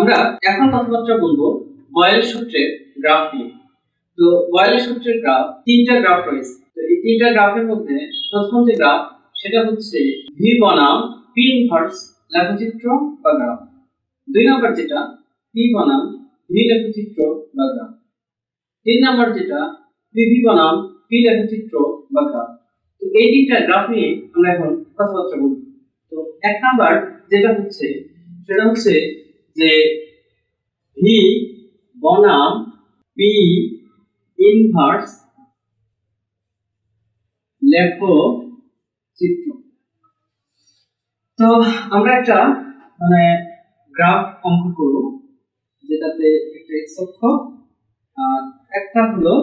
আমরা এখন কথাবার্তা বলব বয়েল সূত্রের গ্রাফ নিয়ে। তো বয়েল সূত্রের গ্রাফ তিনটা গ্রাফ রয়েছে। তো এই তিনটা গ্রাফের মধ্যে প্রথম যে গ্রাফ সেটা হচ্ছে ভি বনাম পি ইনভার্স লেখচিত্র বা গ্রাফ দুই নম্বর যেটা পি বনাম ভি লেখচিত্র বা গ্রাফ তিন নম্বর যেটা পিভি বনাম পি লেখচিত্র বা গ্রাফ তো এই তিনটা গ্রাফ নিয়ে আমরা এখন কথাবার্তা বলব। তো এক নাম্বার যেটা হচ্ছে, সেটা হচ্ছে যে ভি বনাম পি ইনভার্স লেখো চিত্র। তো আমরা একটা মানে গ্রাফ অঙ্ক করব, যেটাতে একটা এক্স অক্ষ, আর একটা হলো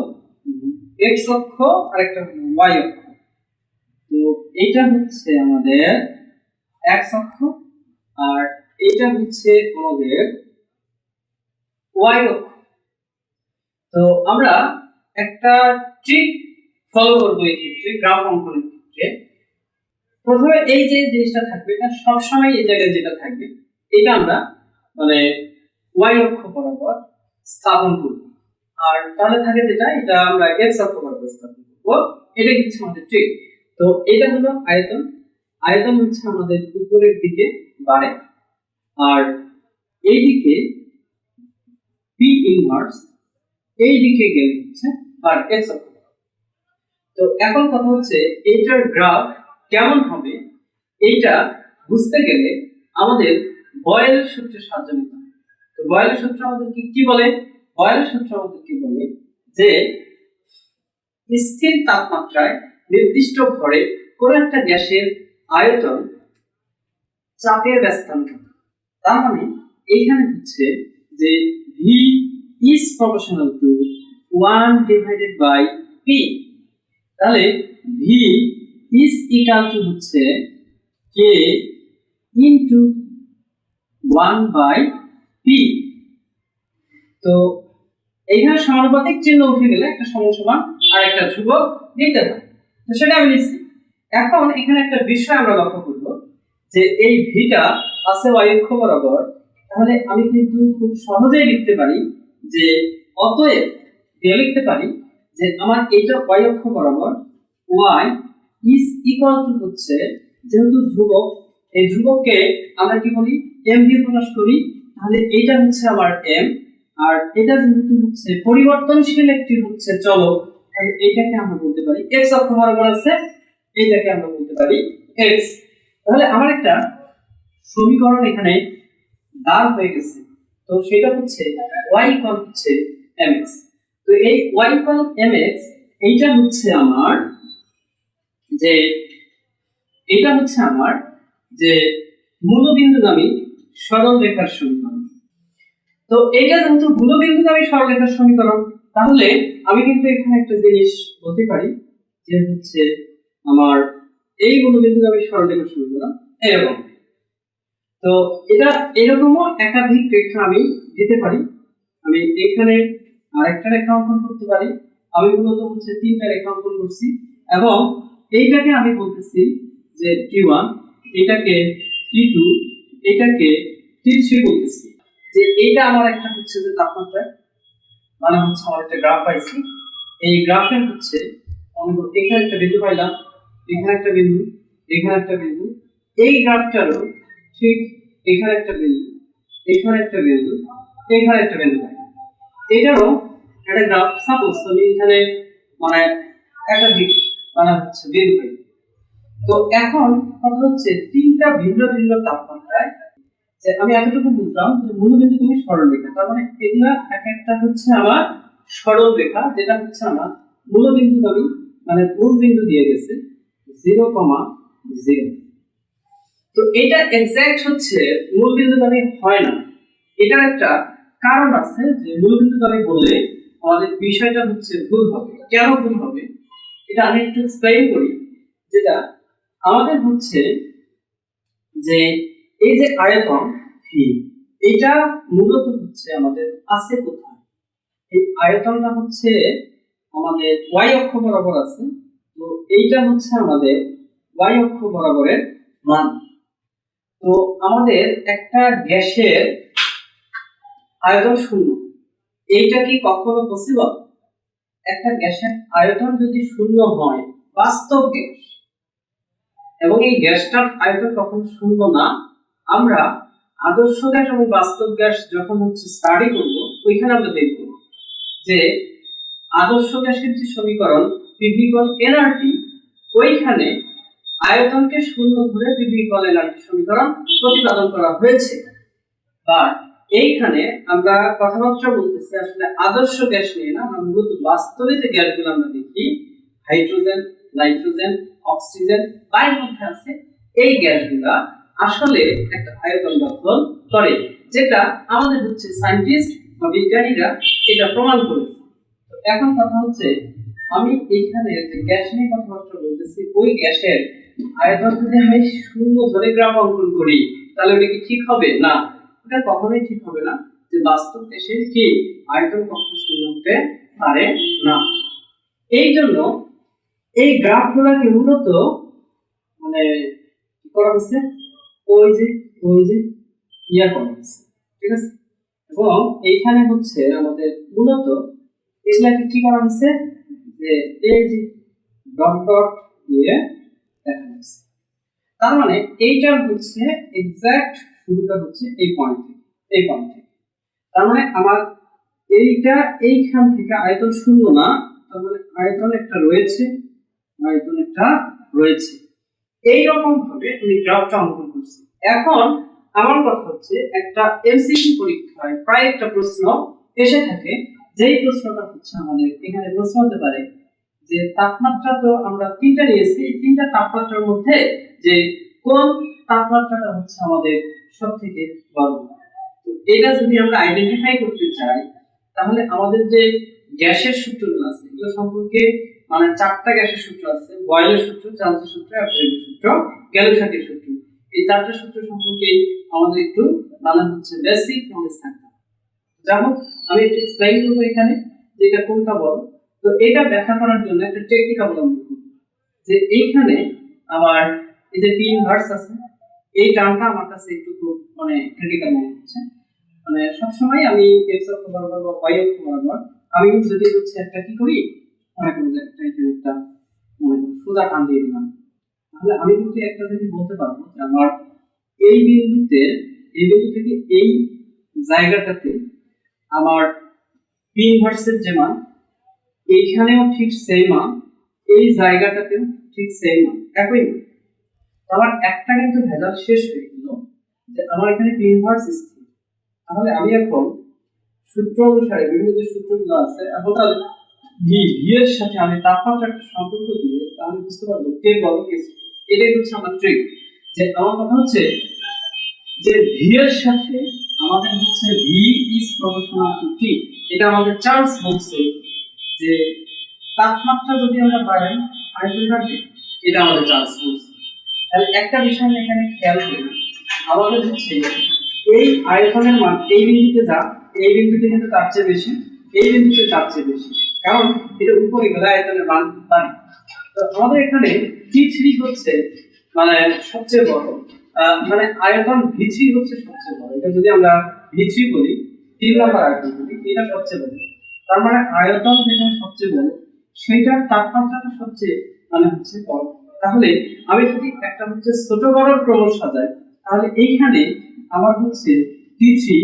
এক্স অক্ষ আর একটা হলো ওয়াই অক্ষ। তো এটা হচ্ছে আমাদের এক্স অক্ষ, আর এটা হচ্ছে আমাদের ওয়াই অক্ষ। তো আমরা একটা ট্রিক ফলো করব এই ক্ষেত্রে গ্রাফ অঙ্কনের ক্ষেত্রে। প্রথমে এই যে জিনিসটা থাকবে, এটা সবসময় এই জায়গায় যেটা থাকবে, এটা আমরা মানে ওয়াই অক্ষ বরাবর স্থাপন করব। আর তাহলে থাকে যেটা, এটা আমরা এক্স অক্ষ বরাবর স্থাপন করব। এটা হচ্ছে আমাদের ট্রিক তো এটা হলো আয়তন। আয়তন হচ্ছে আমাদের উপরের দিকে বাড়ে। আর এই দিকে পি ইনভার্স এই দিকে গেলে হচ্ছে আর এক্স অক্ষ তো এখন কথা হচ্ছে এইটার গ্রাফ কেমন হবে? এইটা বুঝতে গেলে আমাদের বয়েল সূত্রের সাহায্য নিতে হবে। তো বয়েল সূত্র আমাদের কি কি বলে? বয়েল সূত্র আমাদের কি বলে? যে স্থির তাপমাত্রায় নির্দিষ্ট ভরে কোন একটা গ্যাসের আয়তন চাপের ব্যস্তাঙ্ক তার মানে এইখানে হচ্ছে যে V is proportional to one divided by P তাহলে ভি ইজ ইকাল টু হচ্ছে K into one by P তো এইখানে সমানুপাতিক চিহ্ন উঠে গেলে একটা সমান সমান আর একটা ধ্রুবক নিতে হয়। তো সেটা আমি নিচ্ছি। এখন এখানে একটা বিষয় আমরা লক্ষ্য করব। যে এই ভিটা আছে y অক্ষ বরাবর তাহলে আমি কিন্তু খুব সহজেই লিখতে পারি যে অতএব, দিয়ে লিখতে পারি যে আমার এইটা y অক্ষ বরাবর y ইজ ইকুয়াল টু হচ্ছে যেহেতু ধ্রুবক, এই ধ্রুবককে আমরা কি বলি m দিয়ে প্রকাশ করি, তাহলে এইটা হচ্ছে আমার m, আর এটা যেহেতু হচ্ছে পরিবর্তনশীল একটি হচ্ছে চলক, তাহলে এইটাকে আমরা বলতে পারি x অক্ষ বরাবর আছে, এইটাকে আমরা বলতে পারি x তাহলে আমার একটা সমীকরণ এখানে দাঁড় হয়ে গেছে। তো সেটা হচ্ছে y ইকুয়াল হচ্ছে mx তো এই y ইকুয়াল mx, এইটা হচ্ছে আমার যে এটা হচ্ছে আমার যে মূলবিন্দুগামী সরল রেখার সমীকরণ। তো এটা যেহেতু মূলবিন্দুগামী সরল রেখার সমীকরণ, তাহলে আমি কিন্তু এখানে একটা জিনিস বলতে পারি, যে হচ্ছে আমার এই মূলবিন্দুগামী সরল রেখার সমীকরণ এরকম। তো এটা এরকমও একাধিক রেখা আমি দিতে পারি। আমি এখানে আরেকটা রেখা অঙ্কন করতে পারি। আমি মূলত হচ্ছে তিনটা রেখা অঙ্কন করছি এবং এইটাকে আমি বলতেছি যে টি ওয়ান এটাকে টি টু এটাকে টি থ্রি বলতেছি। যে এটা আমার একটা হচ্ছে যে তাপমাত্রা মানে হচ্ছে আমার একটা গ্রাফ পাইছি। এই গ্রাফের হচ্ছে আমি বল- এখানে একটা বিন্দু পাইলাম। এখানে একটা বিন্দু, এখানে একটা বিন্দু, এই গ্রাফটারও ঠিক এখানে একটা বিন্দু, এখানে একটা বিন্দু, এখানে একটা বিন্দু এটারও একটা গ্রাফ সাপোজ আমি এখানে মানে একাধিক মানে হচ্ছে বিন্দু পাই। তো এখন কথা হচ্ছে তিনটা ভিন্ন ভিন্ন তাপমাত্রায়, যে আমি এতটুকু বুঝলাম যে মূল মূলবিন্দু তুমি সরল রেখা, তার মানে এগুলা এক একটা হচ্ছে আমার সরল রেখা, যেটা হচ্ছে আমার মূলবিন্দু আমি মানে মূল বিন্দু দিয়ে গেছে জিরো কমা জিরো। তো এটা এক্সাক্ট হচ্ছে মূলবিন্দুগামী হয় না। এটার একটা কারণ আছে যে মূলবিন্দুগামী বললে আমাদের বিষয়টা হচ্ছে ভুল হবে। কেন ভুল হবে? এটা আমি একটু এক্সপ্লেইন করি। যেটা আমাদের হচ্ছে যে এই যে আয়তন ভি এটা মূলত হচ্ছে আমাদের আছে কোথায়? এই আয়তনটা হচ্ছে আমাদের y অক্ষ বরাবর আছে। তো এইটা হচ্ছে আমাদের y অক্ষ বরাবরের মান। তো আমাদের একটা গ্যাসের আয়তন শূন্য। এইটা কি কখনো পসিবল একটা গ্যাসের আয়তন যদি শূন্য হয়, বাস্তব গ্যাস। এবং এই গ্যাসটার আয়তন কখনো শূন্য না, আমরা আদর্শ গ্যাস এবং বাস্তব গ্যাস যখন হচ্ছে স্টাডি করব, ওইখানে আমরা দেখব যে আদর্শ গ্যাসের যে সমীকরণ পিভি ইকুয়াল এনআরটি, ওইখানে আয়তনকে শূন্য ধরে পিভি ইকুয়াল এনআরটি সমীকরণ প্রতিপাদন করা হয়েছে। বা এইখানে আমরা কথাবার্তা বলতেছি, আসলে আদর্শ গ্যাস নিয়ে না, আমরা মূলত বাস্তবে যে গ্যাসগুলো আমরা দেখি, হাইড্রোজেন, নাইট্রোজেন, অক্সিজেন বায়ুর মধ্যে আছে, এই গ্যাসগুলা আসলে একটা আয়তন দখল করে, যেটা আমাদের হচ্ছে সায়েন্টিস্ট বা বিজ্ঞানীরা এটা প্রমাণ করেছে। এখন কথা হচ্ছে, আমি এইখানে যে গ্যাস নিয়ে কথাবার্তা বলতেছি, ওই গ্যাসের আয়তন যদি আমি শূন্য ধরে গ্রাফ অঙ্কন করি, তাহলে ওটা কি ঠিক হবে? না। ওটা কখনোই ঠিক হবে না যে বাস্তব দেশের কি আয়তন কখনো শূন্য হতে পারে না। এই জন্য এই গ্রাফ গ্রাফগুলোকে মূলত মানে কি করা হচ্ছে? ওই যে ওই যে ইয়া করা হচ্ছে। ঠিক আছে? এবং এইখানে হচ্ছে আমাদের মূলত এগুলাকে কি করা হচ্ছে যে এই ডট দিয়ে দেখা হচ্ছে তার মানে এইটার হচ্ছে এক্সাক্ট শুরুটা হচ্ছে এই পয়েন্ট এই পয়েন্ট তার মানে আমার এইটা এইখান থেকে আয়তন শূন্য না, তার মানে আয়তন একটা রয়েছে, আয়তন একটা রয়েছে। এই রকম ভাবে আমি গ্রাফটা অঙ্কন করছি। এখন আমার কথা হচ্ছে একটা এমসিকিউ পরীক্ষায় প্রায় একটা প্রশ্ন এসে থাকে যেই প্রশ্নটা হচ্ছে আমাদের, এখানে প্রশ্ন হতে পারে যে তাপমাত্রা তো আমরা তিনটা নিয়েছি, এই তিনটা তাপমাত্রার মধ্যে যে কোন তাপমাত্রাটা হচ্ছে আমাদের সব থেকে বড়। তো এটা যদি আমরা আইডেন্টিফাই করতে চাই, তাহলে আমাদের যে গ্যাসের সূত্রগুলো আছে, এগুলো সম্পর্কে মানে চারটা গ্যাসের সূত্র আছে, বয়েলের সূত্র চার্লসের সূত্র অ্যাপ্রিলের সূত্র গ্যালুসাকের সূত্র। এই চারটা সূত্র সম্পর্কে আমাদের একটু মানে হচ্ছে বেসিক নলেজ থাকতে হোক, আমি একটু এক্সপ্লেইন করব এখানে যে এটা কোনটা বড় তো এটা ব্যাখ্যা করার জন্য একটা টেকনিক অবলম্বন করব। যে এইখানে আমার এই যে তিন ভার্স আছে, এই টার্মটা আমার কাছে একটু খুব মানে ক্রিটিক্যাল মনে হচ্ছে। মানে সবসময় আমি এক্স অক্ষ বরাবর বা ওয়াই অক্ষ বরাবর আমি যদি হচ্ছে একটা কি করি, মনে করুন যে একটা এখানে একটা মনে করুন সোজা টান দিয়ে দিলাম। তাহলে আমি কিন্তু একটা জিনিস বলতে পারব যে আমার এই বিন্দুতে, এই বিন্দু থেকে এই জায়গাটাতে আমার পি ইনভার্সের যে মান এইখানেও ঠিক সেই মান এই জায়গাটাতেও ঠিক সেই মান একই মান আমার একটা কিন্তু ভেজাল শেষ হয়ে গেল যে আমার এখানে পি ইনভার্স স্থির তাহলে আমি এখন সূত্র অনুসারে বিভিন্ন যে সূত্রগুলো আছে, এখন তার ভি ভি এর সাথে আমি তাপমাত্রা একটা সম্পর্ক দিয়ে তাহলে বুঝতে পারব কে বড়, কে এটাই হচ্ছে আমার ট্রিক যে আমার কথা হচ্ছে যে ভি এর সাথে আমাদের হচ্ছে V is proportional to T এটা আমাদের চার্লস বলছে যে তাপমাত্রা যদি আমরা বাড়াই আয়তন এটা আমাদের চার্লস বলছে। তাহলে একটা বিষয় আমি এখানে খেয়াল করি, আমাদের হচ্ছে এই আয়তনের মান, এই বিন্দুতে যা, এই বিন্দুতে কিন্তু তার চেয়ে বেশি, এই বিন্দুতে তার চেয়ে বেশি। কারণ এটা উপরে গেলে আয়তনের মান বাড়ে। তো আমাদের এখানে টি থ্রি হচ্ছে মানে সবচেয়ে বড়। মানে আয়তন ভিচি হচ্ছে সবচেয়ে বড়। এটা যদি আমরা ভি থ্রি বলি, তিন নম্বর আয়তন বলি এটা সবচেয়ে বড়। তার মানে আয়তন যেটা সবচেয়ে বড়, সেইটার তাপমাত্রাটা সবচেয়ে মানে হচ্ছে বড়। তাহলে আমি যদি একটা হচ্ছে ছোট বড় ক্রম সাজাই, তাহলে এইখানে আমার হচ্ছে টি থ্রি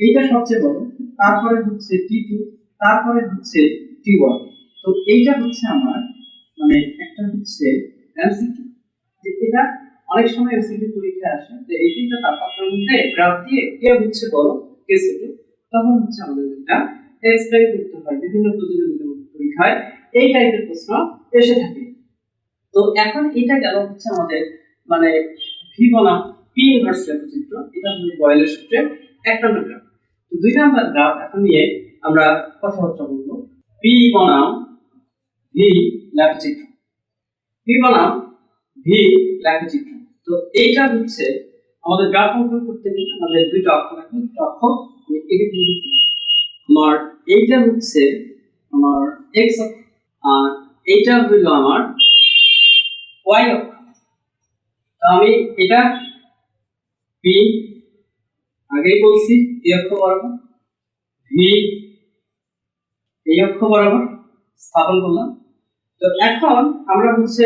এইটা সবচেয়ে বড়, তারপরে হচ্ছে টি টু তারপরে হচ্ছে টি ওয়ান তো এইটা হচ্ছে আমার মানে একটা হচ্ছে এমসিকিউ যে এটা অনেক সময় এমসিকিউ পরীক্ষায় আসে যে এই তিনটা তাপমাত্রার মধ্যে গ্রাফ দিয়ে কে হচ্ছে বড় কে ছোট তখন হচ্ছে আমাদের এটা এক্সপ্লেইন করতে হয় বিভিন্ন প্রতিযোগিতামূলক পরীক্ষায়। এই টাইপের প্রশ্ন এসে থাকে। তো এখন এটা গেল হচ্ছে আমাদের মানে ভি বনাম পি ইনভার্স লেখচিত্র। এটা হলো বয়েলের সূত্রে এক নম্বর গ্রাফ তো দুই নম্বর গ্রাফ এখন নিয়ে আমরা কথাবার্তা বলব। পি বনাম ভি লেখচিত্র। পি বনাম ভি লেখচিত্র। তো এইটা হচ্ছে আমাদের গ্রাফ অঙ্কন করতে গেলে আমাদের দুইটা অক্ষ অক্ষ আমি আমার এইটা হচ্ছে আমার এক্স অক্ষ, আর এইটা হইল আমার ওয়াই অক্ষ। তো আমি এটা পি আগেই বলছি, এই অক্ষ বরাবর ভি এই অক্ষ বরাবর স্থাপন করলাম। তো এখন আমরা হচ্ছে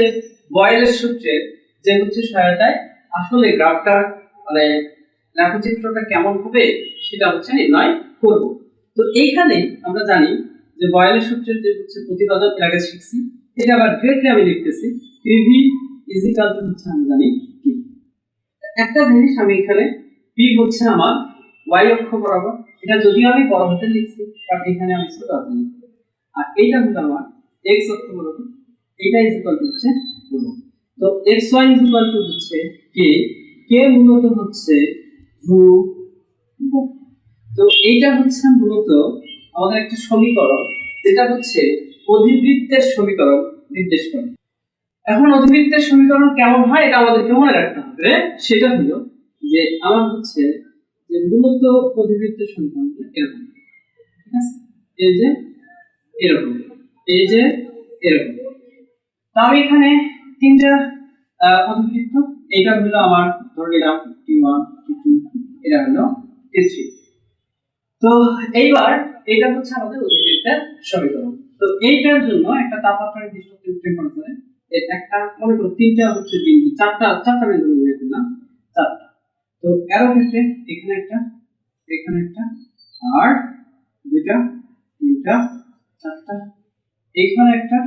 বয়েলের সূত্রের যে হচ্ছে সহায়তায় আসলে গ্রাফটার মানে লেখচিত্রটা কেমন হবে সেটা হচ্ছে নির্ণয় করব। তো এইখানে আমরা জানি যে বয়েলের সূত্রের যে হচ্ছে প্রতিপাদক এর আগে শিখছি, এটা আবার ডিরেক্টলি আমি লিখতেছি পিভি ইজিকাল টু হচ্ছে আমি জানি কি একটা জিনিস আমি এখানে পি হচ্ছে আমার ওয়াই অক্ষ বরাবর, এটা যদিও আমি বড় হাতে লিখছি বাট এখানে আমি ছোট হাতে লিখছি আর এইটা হলো আমার এক্স অক্ষ বরাবর এটা ইজ ইকুয়াল টু হচ্ছে ধ্রুব তো X Y is equal to হচ্ছে কে? কে মূলত হচ্ছে ধ্রুব তো এইটা হচ্ছে মূলত আমাদের একটা সমীকরণ। যেটা হচ্ছে অধিবৃত্তের সমীকরণ নির্দেশ করে। এখন অধিবৃত্তের সমীকরণ কেমন হয় এটা আমাদেরকে মনে রাখতে হবে। সেটা হলো যে আমার হচ্ছে যে মূলত অধিবৃত্তের সমীকরণ এরকম। ঠিক আছে? এই যে এরকম। এই যে এরকম। তো আমি এখানে তিনটা অধিবৃত্ত এটা হলো আমার, ধরে নিলাম টি ওয়ান টি টু এটা হলো টি থ্রি তো এইবার এটা হচ্ছে আমাদের অধিবৃত্তের সমীকরণ। তো এইটার জন্য একটা তাপমাত্রা নির্দিষ্ট টেম্পারেচারে একটা, মনে করো, তিনটা হচ্ছে বিন্দু, চারটা চারটা বিন্দু নির্ণয় করলাম, চারটা। তো এরো ক্ষেত্রে এখানে একটা এখানে একটা, আর দুইটা, তিনটা, চারটা। এখানে একটা,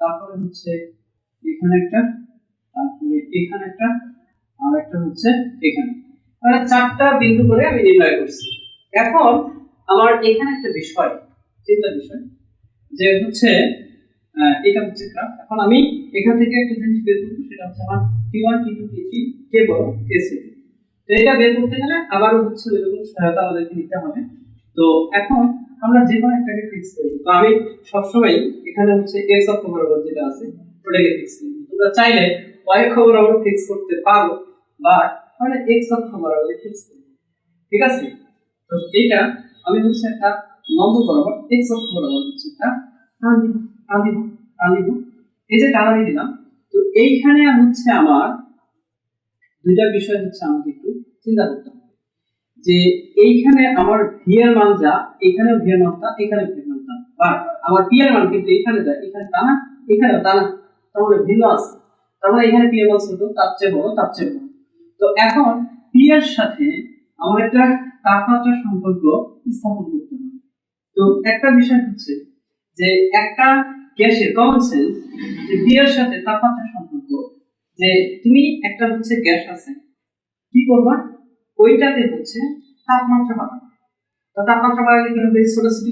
তারপরে হচ্ছে এখানে একটা, তারপরে এখানে একটা, আর একটা হচ্ছে এখানে। মানে চারটা বিন্দু করে আমি নির্ণয় করছি। এখন আমার এখানে একটা বিষয় চিন্তার বিষয়, যে হচ্ছে এটা হচ্ছে গ্রাফ এখন আমি এখান থেকে একটা জিনিস বের করব, সেটা হচ্ছে আমার T one T two T three কে বড় কে ছোট। তো এটা বের করতে গেলে আবারও হচ্ছে ওইরকম সহায়তা আমাদেরকে নিতে হবে। তো এখন আমরা যে কোনো একটাকে ফিক্স করি। তো আমি সবসময় এখানে হচ্ছে এক্স অক্ষ বরাবর যেটা আছে ওটাকে ফিক্স করি তোমরা চাইলে ওয়াই অক্ষ বরাবর ফিক্স করতে পারো বা মানে এক্স অক্ষ বরাবর ফিক্স করবে। ঠিক আছে? তো এইটা আমি হচ্ছে একটা লম্ব বরাবর এক্স অক্ষ বরাবর হচ্ছে একটা টান দিব টান টান এই যে টান দিলাম, তো এইখানে হচ্ছে আমার দুইটা বিষয় হচ্ছে আমাকে একটু চিন্তা করতে যে এইখানে আমার ভি এর মান যা এখানে ভি এর মান এখানে ভি এর মান বা আমার পি মান কিন্তু এখানে যায় এখানে তা না এখানেও তা না মানে ভিন্ন আছে। মানে এখানে পি এর মান ছোট তার চেয়ে বড়, তার চেয়ে বড়। তো এখন পি এর সাথে আমার একটা তাপমাত্রার সম্পর্ক স্থাপন করতে হবে তো একটা বিষয় হচ্ছে যে একটা গ্যাসের কমন সেন্স যে পি এর সাথে তাপমাত্রার সম্পর্ক, যে তুমি একটা হচ্ছে গ্যাস আছে, কি করবা? ওইটাতে হচ্ছে তাপমাত্রা বাড়াবে। তো তাপমাত্রা বাড়ালে কি হবে?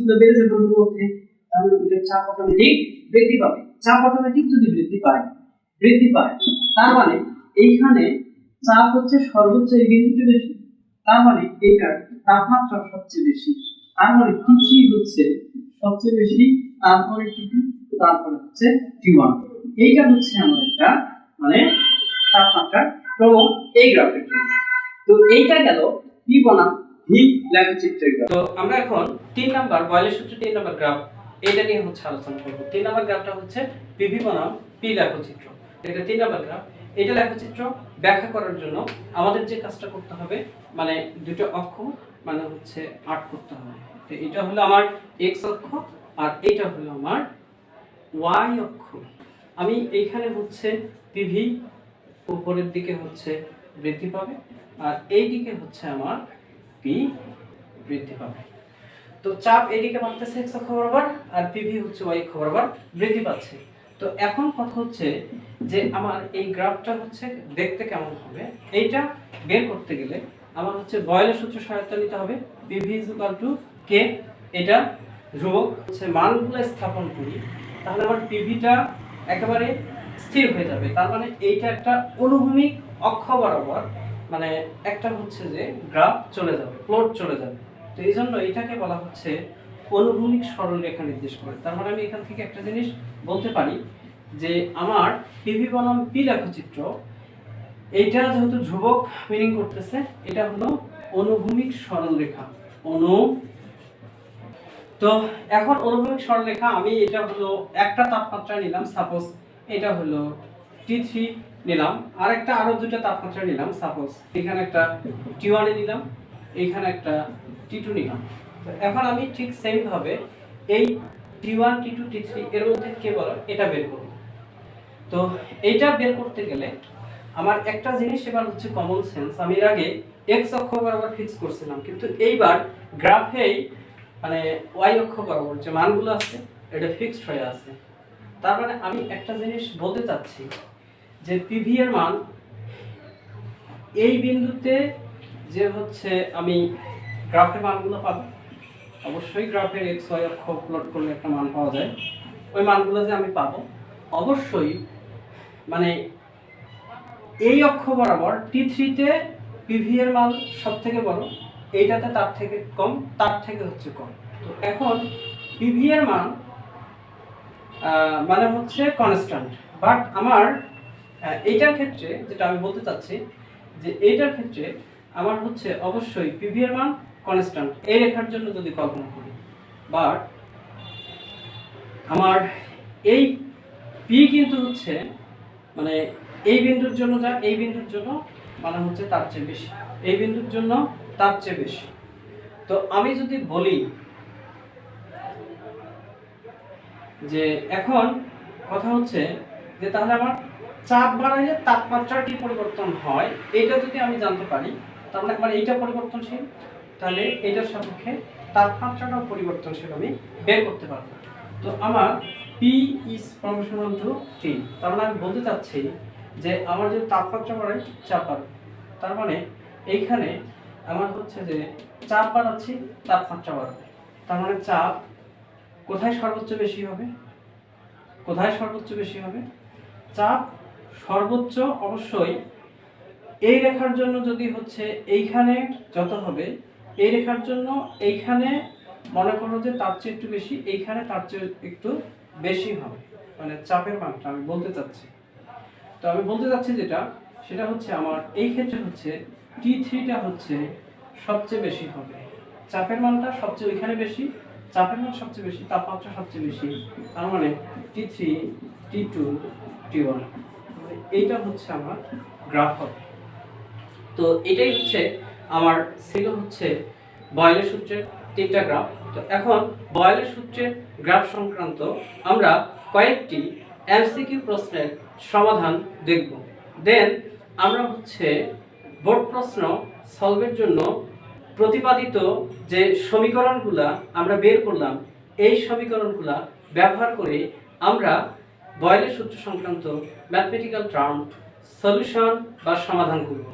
গুলো বেড়ে যাবে মধ্যে, তাহলে ওইটার চাপ অটোমেটিক বৃদ্ধি পাবে। চাপ অটোমেটিক যদি বৃদ্ধি পায় বৃদ্ধি পায়, তার মানে এইখানে চাপ হচ্ছে সর্বোচ্চ এই বিন্দুটি বেশি, তার মানে এইটার তাপমাত্রা সবচেয়ে বেশি, তার মানে টি হচ্ছে সবচেয়ে বেশি, তারপরে টি টু তারপরে হচ্ছে টি ওয়ান এইটা হচ্ছে আমার একটা মানে তাপমাত্রার ক্রম এই গ্রাফের জন্য। তো এইটা গেল পি বনাম ভি লেখচিত্রের গ্রাফ। তো আমরা এখন তিন নাম্বার, বয়লের সূত্রে তিন নাম্বার গ্রাফ এটা নিয়ে হচ্ছে আলোচনা করব। তিন নাম্বার গ্রাফটা হচ্ছে পিভি বনাম পি লেখচিত্র। এটা তিন নাম্বার গ্রাফ। এটা লেখচিত্র ব্যাখ্যা করার জন্য আমাদের যে কাজটা করতে হবে মানে দুটো অক্ষ মানে হচ্ছে আট করতে হবে। তো এটা হলো আমার এক্স অক্ষ আর এটা হলো আমার ওয়াই অক্ষ। আমি এইখানে হচ্ছে পিভি উপরের দিকে হচ্ছে বৃদ্ধি পাবে আর এই দিকে হচ্ছে আমার পি বৃদ্ধি পাবে। তো চাপ এদিকে বাড়তেছে এক্স অক্ষ বরাবর আর পিভি হচ্ছে ওয়াই অক্ষ বরাবর বৃদ্ধি পাচ্ছে। তো এখন কথা হচ্ছে যে আমার এই গ্রাফটা হচ্ছে দেখতে কেমন হবে? এইটা বের করতে গেলে আমার হচ্ছে বয়লের সূত্র সহায়তা নিতে হবে। PV is equal to K এটা ধ্রুবক হচ্ছে মানগুলো স্থাপন করি, তাহলে আমার পিভিটা একেবারে স্থির হয়ে যাবে। তার মানে এইটা একটা অনুভূমিক অক্ষ বরাবর মানে একটা হচ্ছে যে গ্রাফ চলে যাবে, প্লট চলে যাবে। তো এই জন্য এটাকে বলা হচ্ছে অনুভূমিক সরলরেখা নির্দেশ করে। তার মানে আমি এখান থেকে একটা জিনিস বলতে পারি যে আমার পিভি বনাম পি লেখচিত্র, এইটা যেহেতু ধ্রুবক মিনিং করতেছে, এটা হলো অনুভূমিক সরলরেখা। অনু তো এখন অনুভূমিক সরলরেখা, আমি এটা হলো একটা তাপমাত্রা নিলাম সাপোজ এটা হলো টি থ্রি নিলাম আর একটা আরও দুটো তাপমাত্রা নিলাম সাপোজ এখানে একটা টি ওয়ানে নিলাম, এখানে একটা টি টু নিলাম। এখন আমি ঠিক সেম ভাবে এই T one T two T three এর মধ্যে কে বলো এটা বের করব। তো এইটা বের করতে গেলে আমার একটা জিনিস এবার হচ্ছে কমন সেন্স আমি এর আগে এক্স অক্ষ বরাবর ফিক্স করছিলাম, কিন্তু এইবার গ্রাফেই মানে ওয়াই অক্ষ বরাবর যে মানগুলো আছে, এটা ফিক্সড হয়ে আছে। তার মানে আমি একটা জিনিস বলতে চাচ্ছি যে পিভি এর মান এই বিন্দুতে যে হচ্ছে আমি গ্রাফের মানগুলো পাবো অবশ্যই গ্রাফের এক্স ওয়াই অক্ষ প্লট করলে একটা মান পাওয়া যায়। ওই মানগুলো যে আমি পাবো, অবশ্যই মানে এই অক্ষ বরাবর টি থ্রিতে পিভি এর মান সব থেকে বড়, এইটাতে তার থেকে কম, তার থেকে হচ্ছে কম। তো এখন পিভি এর মান মানে হচ্ছে কনস্ট্যান্ট বাট আমার এইটার ক্ষেত্রে যেটা আমি বলতে চাচ্ছি, যে এইটার ক্ষেত্রে আমার হচ্ছে অবশ্যই পিভি এর মান কনস্ট্যান্ট এই রেখার জন্য যদি কল্পনা করি বাট আমার এই পি কিন্তু হচ্ছে মানে এই বিন্দুর জন্য যা, এই বিন্দুর জন্য মানে হচ্ছে তার চেয়ে বেশি। এই বিন্দুর জন্য তার চেয়ে বেশি। তো আমি যদি বলি যে এখন কথা হচ্ছে যে তাহলে আমার চাপ বাড়াইলে তাপমাত্রাটি পরিবর্তন হয়, এটা যদি আমি জানতে পারি, তাহলে আমার এইটা পরিবর্তনশীল। তাহলে এটার সাপেক্ষে তাপমাত্রাটাও পরিবর্তনশীল আমি বের করতে পারব। তো আমার P is proportional to T তার মানে আমি বলতে চাচ্ছি যে আমার যে তাপমাত্রা বাড়ে চাপ তার মানে এইখানে আমার হচ্ছে যে চাপ বাড়াচ্ছি, তাপমাত্রা বাড়বে তার মানে চাপ কোথায় সর্বোচ্চ বেশি হবে? কোথায় সর্বোচ্চ বেশি হবে? চাপ সর্বোচ্চ অবশ্যই এই রেখার জন্য যদি হচ্ছে এইখানে যত হবে এই রেখার জন্য এইখানে মনে করো যে তার চেয়ে একটু বেশি, এইখানে তার চেয়ে একটু বেশি হবে। মানে চাপের মানটা আমি বলতে চাচ্ছি। তো আমি বলতে চাচ্ছি যেটা, সেটা হচ্ছে আমার, এই ক্ষেত্রে হচ্ছে টি থ্রিটা হচ্ছে সবচেয়ে বেশি হবে। চাপের মানটা সবচেয়ে ওইখানে বেশি, চাপের মান সবচেয়ে বেশি, তাপমাত্রা সবচেয়ে বেশি। তার মানে T three T two T one এইটা হচ্ছে আমার গ্রাফ হবে। তো এটাই হচ্ছে আমার ছিল হচ্ছে বয়লের সূত্রের তিনটা গ্রাফ। তো এখন বয়লের সূত্রের গ্রাফ সংক্রান্ত আমরা কয়েকটি এমসিকিউ প্রশ্নের সমাধান দেখব। দেন আমরা হচ্ছে বোর্ড প্রশ্ন সলভের জন্য প্রতিপাদিত যে সমীকরণগুলা আমরা বের করলাম, এই সমীকরণগুলা ব্যবহার করে আমরা বয়লের সূত্র সংক্রান্ত ম্যাথমেটিক্যাল টার্ম সলিউশন বা সমাধান করব।